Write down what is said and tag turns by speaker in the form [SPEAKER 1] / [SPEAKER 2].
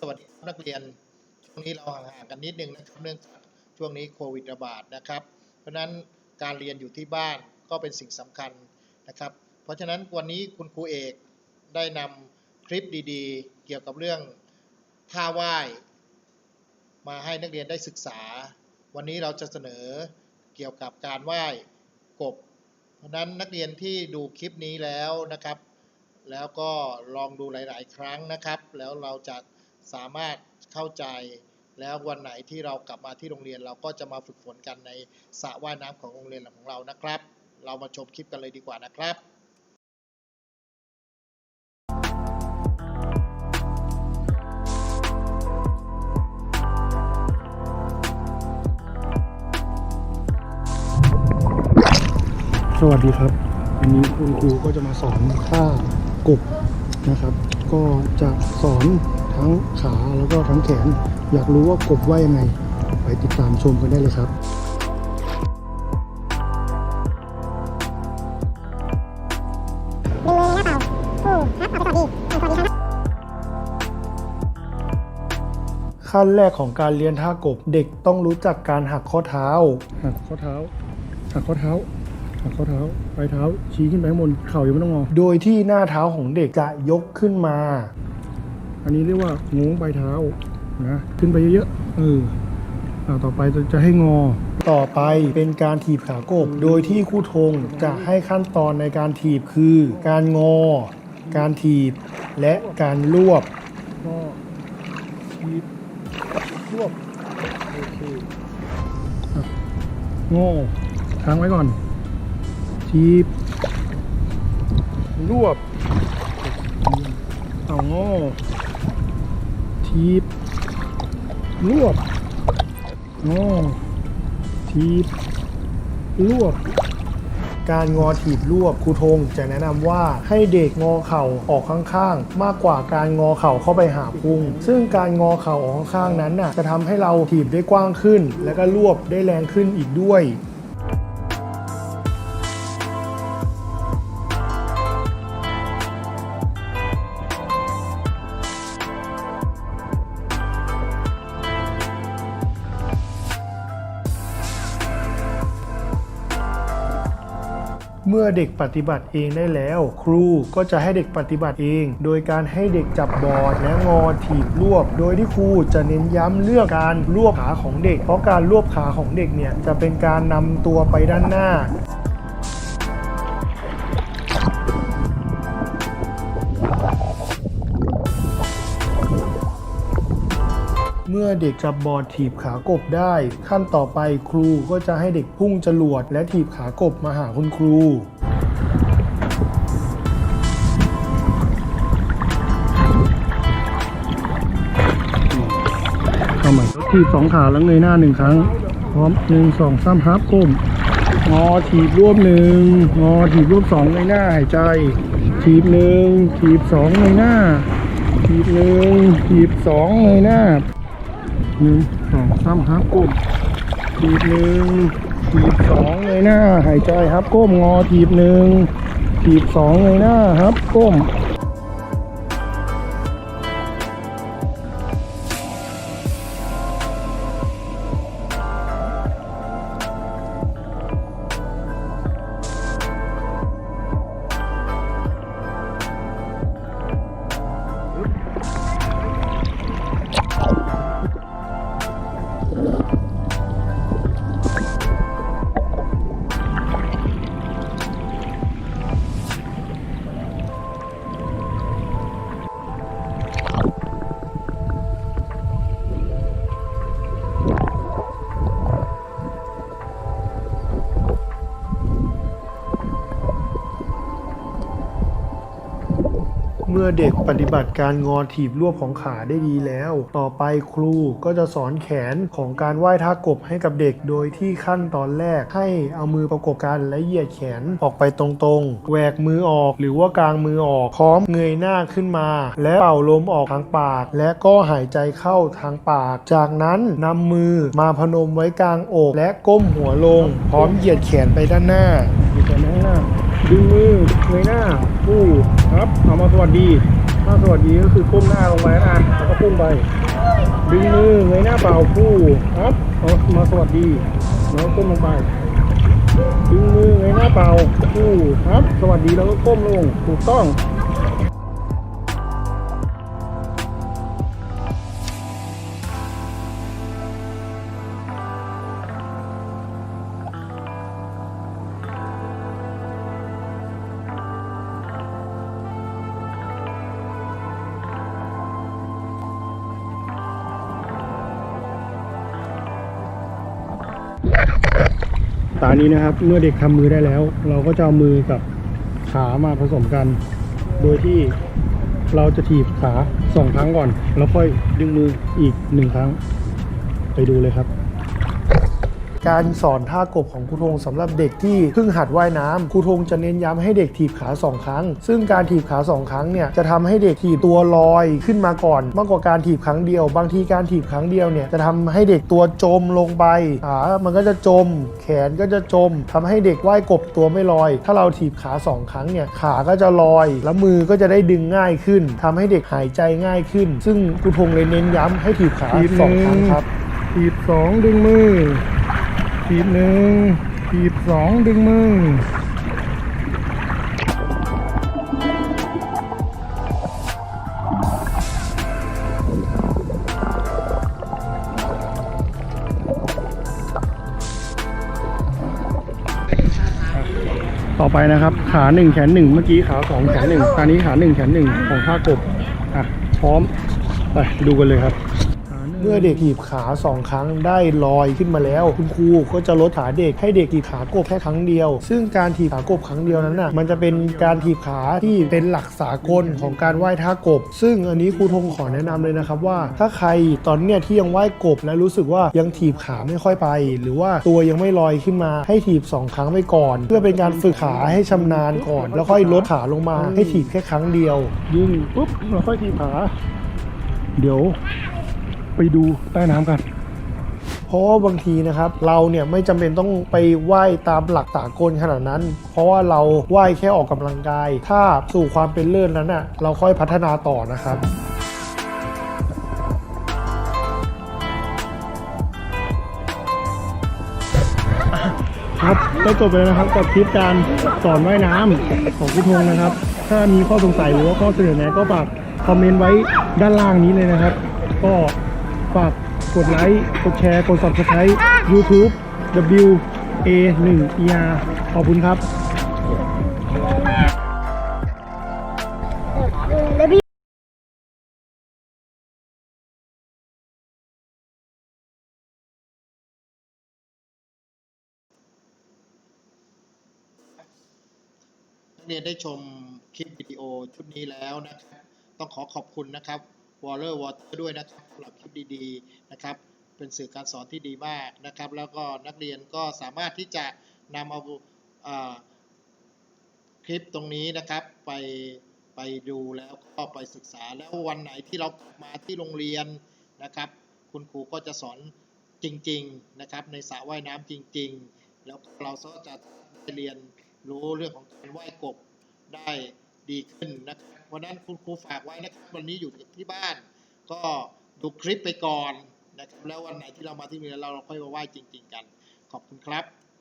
[SPEAKER 1] สวัสดีครับนักเรียน ช่วงนี้เราห่างกันนิดนึงนะครับเนื่องจากช่วงนี้โควิดระบาดนะครับ เพราะฉะนั้นการเรียนอยู่ที่บ้านก็เป็นสิ่งสำคัญนะครับ เพราะฉะนั้นวันนี้คุณครูเอกได้นำคลิปดีๆ เกี่ยวกับเรื่องท่าไหว้มาให้นักเรียนได้ศึกษา วันนี้เราจะเสนอเกี่ยวกับการไหว้กบ เพราะนั้นนักเรียนที่ดูคลิปนี้แล้วนะครับ แล้วก็ลองดูหลาย ๆ ครั้งนะครับ แล้วเราจะ สามารถเข้าใจ แล้ววันไหนที่เรากลับมาที่โรงเรียน เราก็จะมาฝึกฝนกันในสระว่ายน้ำของโรงเรียนของเรานะครับ เรามาชมคลิปกันเลยดีกว่านะครับ
[SPEAKER 2] สวัสดีครับ วันนี้คุณครูก็จะมาสอนท่ากบนะครับ ก็จะสอน ทั้งขาแล้วก็ทั้งแขน อยากรู้ว่ากบว่ายังไง ไปติดตามชมกันได้เลยครับ
[SPEAKER 3] หนึ่งมือหน้าเปล่าคู่ครับเอาไปก่อนดีเอาสวัสดีครับ
[SPEAKER 2] ขั้นแรกของการเรียนท่ากบเด็กต้องรู้จักการหักข้อเท้า หักข้อเท้า หักข้อเท้า หักข้อเท้าปลายเท้าชี้ขึ้นไปข้างบนเข่ายังไม่ต้องงอ โดยที่หน้าเท้าของเด็กจะยกขึ้นมา อันนี้เรียกว่างงปลายเท้านะขึ้นไปเยอะๆเอออ่าต่อไปจะให้งอ ต่อไปเป็นการถีบขากบ โดยที่คู่ธงจะให้ขั้นตอนในการถีบคือ การงอ การถีบ และการรวบงอถีบรวบโอเคอะโง่ค้างไว้ก่อนทีบรวบเอาง่ ทีบรวบโง่ทีบรวบการงอถีบรวบครูธงจะแนะนำว่าให้เด็กงอเข่าออกข้างๆ มากกว่าการงอเข่าเข้าไปหาพุง ซึ่งการงอเข่าออกข้างๆนั้นน่ะจะทำให้เราถีบได้กว้างขึ้น และก็รวบได้แรงขึ้นอีกด้วย เมื่อเด็กปฏิบัติเองได้แล้ว ครูก็จะให้เด็กปฏิบัติเอง โดยการให้เด็กจับบอร์ดและงอถีบรวบ โดยที่ครูจะเน้นย้ำเรื่องการรวบขาของเด็ก เพราะการรวบขาของเด็กเนี่ยจะเป็นการนำตัวไปด้านหน้า มื่อเด็กจับบอร์ดถีบขากบได้ ขั้นต่อไปครูก็จะให้เด็กพุ่งจรวดและถีบขากบมาหาคุณครูเข้ามาถีบสองขาแล้วเงยหน้าหนึ่งครั้ง พร้อมหนึ่งสองสามฮับก้มงอถีบรวบหนึ่งงอถีบรวบสองเงยหน้าหายใจ ถีบหนึ่งถีบสองเงยหน้า ถีบหนึ่งถีบสองเงยหน้า หนึ่งสองสามครับก้มถีบหนึ่งถีบสองเลยหน้าหายใจครับก้มงอถีบหนึ่งถีบสองเลยหน้าครับก้ม เมื่อเด็กปฏิบัติการงอถีบรวบของขาได้ดีแล้ว ต่อไปครูก็จะสอนแขนของการไหว้ท่ากบให้กับเด็ก โดยที่ขั้นตอนแรกให้เอามือประกบกันและเหยียดแขนออกไปตรงๆแหวกมือออกหรือว่ากลางมือออกพร้อมเงยหน้าขึ้นมา และเป่าลมออกทางปาก และก็หายใจเข้าทางปาก จากนั้นนำมือมาพนมไว้กลางอก และก้มหัวลง พร้อมเหยียดแขนไปด้านหน้าเหยียดแขนไปข้างหน้า ดึงมือเงยหน้าปูครับเอามาสวัสดีถ้าสวัสดีก็คือก้มหน้าลงไปนะแล้วก็พุ่งไป ดึงมือเงยหน้าเปล่าผู้ครับเอามาสวัสดีแล้วก็ก้มลงไป ดึงมือเงยหน้าเปล่าผู้ครับ สวัสดีแล้วก็ก้มลงถูกต้อง ตานี้นะครับ เมื่อเด็กทำมือได้แล้ว เราก็จะเอามือกับขามาผสมกัน โดยที่เราจะถีบขาสองครั้งก่อน แล้วค่อยดึงมืออีกหนึ่งครั้ง ไปดูเลยครับ การสอนท่ากบของครูธงสำหรับเด็กที่เพิ่งหัดว่ายน้ำครูธงจะเน้นย้ำให้เด็กถีบขาสองครั้ง ซึ่งการถีบขาสองครั้งเนี่ยจะทำให้เด็กถีบตัวลอยขึ้นมาก่อน มากกว่าการถีบครั้งเดียว บางทีการถีบครั้งเดียวเนี่ยจะทำให้เด็กตัวจมลงไปขามันก็จะจม แขนก็จะจมทำให้เด็กว่ายกบตัวไม่ลอย ถ้าเราถีบขาสองครั้งเนี่ยขาก็จะลอย แล้วมือก็จะได้ดึงง่ายขึ้นทำให้เด็กหายใจง่ายขึ้น ซึ่งครูธงเลยเน้นย้ำให้ถีบขาสองครั้งครับ
[SPEAKER 4] ถีบสองดึงมือ ถีบหนึ่งถีบสองดึงมือ
[SPEAKER 2] ต่อไปนะครับ ขาหนึ่งแขนหนึ่งเมื่อกี้ขาสองแขนหนึ่งตอนนี้ขาหนึ่งแขนหนึ่งของท่ากบอะพร้อมไปดูกันเลยครับ มื่อเด็กถีบขาสองครั้งได้ลอยขึ้นมาแล้ว คุณครูก็จะลดขาเด็กให้เด็กถีบขากบแค่ครั้งเดียว ซึ่งการถีบขากบครั้งเดียวนั้นน่ะมันจะเป็นการถีบขาที่เป็นหลักสากลของการว่ายท่ากบ ซึ่งอันนี้ครูธงขอแนะนำเลยนะครับว่า ถ้าใครตอนเนี้ยที่ยังว่ายกบและรู้สึกว่ายังถีบขาไม่ค่อยไป หรือว่าตัวยังไม่ลอยขึ้นมาให้ถีบสองครั้งไปก่อน เพื่อเป็นการฝึกขาให้ชำนาญก่อน แล้วค่อยลดขาลงมาให้ถีบแค่ครั้งเดียว ยิงปุ๊บแล้วค่อยถีบขาเดี๋ยว ไปดูใต้น้ำกันเพราะว่าบางทีนะครับเราเนี่ยไม่จำเป็นต้องไปไหว้ตามหลักสากลขนาดนั้น เพราะว่าเราไหว้แค่ออกกำลังกาย ถ้าสู่ความเป็นเลิศนั้นน่ะเราค่อยพัฒนาต่อนะครับครับก็จบไปแล้วนะครับกับคลิปการสอนว่ายน้ำของคุณพงษ์นะครับ ถ้ามีข้อสงสัยหรือว่าข้อเสนอแนะก็ฝากคอมเมนต์ไว้ด้านล่างนี้เลยนะครับ ก็ ฝากกดไลค์ กดแชร์ กด subscribe YouTube W A 1 E R ขอบคุณครับ
[SPEAKER 1] นักเรียนได้ชมคลิปวิดีโอชุดนี้แล้วนะครับ ต้องขอขอบคุณนะครับ Waller Water ด้วยนะครับสำหรับคลิปดีๆนะครับเป็นสื่อการสอนที่ดีมากนะครับ แล้วก็นักเรียนก็สามารถที่จะนำเอาอ่าคลิปตรงนี้นะครับไปไปดูแล้วก็ไปศึกษาแล้ววันไหนที่เรากลับมาที่โรงเรียนนะครับ คุณครูก็จะสอนจริง ๆนะครับ ในสระว่ายน้ำจริง ๆ แล้วเราก็จะได้เรียนรู้เรื่องของการว่ายกบได้ ดีขึ้นนะครับวันนั้นคุณครูฝากไว้นะครับวันนี้อยู่ที่บ้าน ก็ดูคลิปไปก่อนนะครับแล้ววันไหนที่เรามาที่เรียนเราเราค่อยมาไหว้จริง ๆ กัน ขอบคุณครับ